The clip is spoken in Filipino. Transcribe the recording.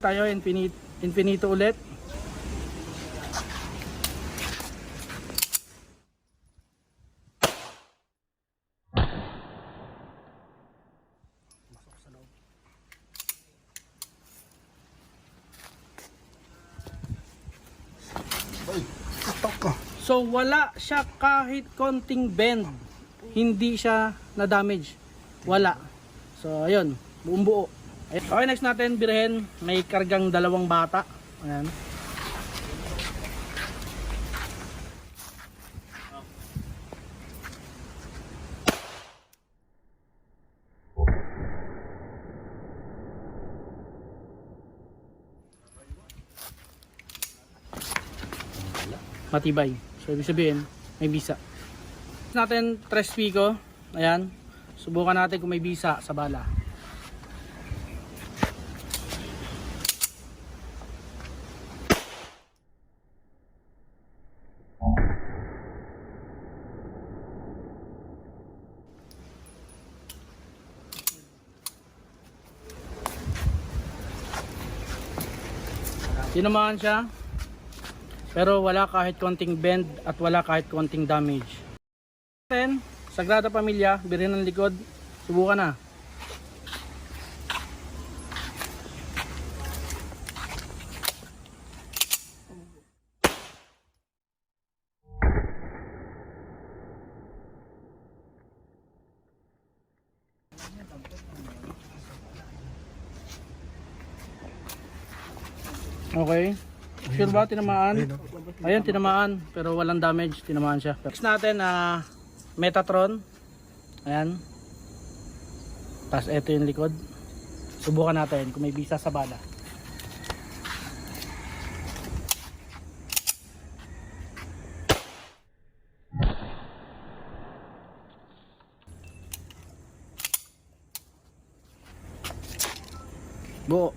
Tayo infinite, infinito ulit. So wala siya kahit konting bend. Hindi siya na damage. Wala. So ayun, buong buo. Okay, next natin birhen, may kargang dalawang bata. Ayan. Matibay. So ibig sabihin, may bisa. Natin tres pico. Ayan. Subukan natin kung may bisa sa bala. Tinamaan siya. Pero wala kahit konting bend at wala kahit konting damage. Then, Sagrada Pamilya, birin ng likod. Subukan na. Okay. Sure ba tinamaan? Ayun, tinamaan. Pero walang damage. Tinamaan siya. Next natin, na Metatron. Ayan. Tapos ito yung likod. Subukan natin kung may bisa sa bala. Buo.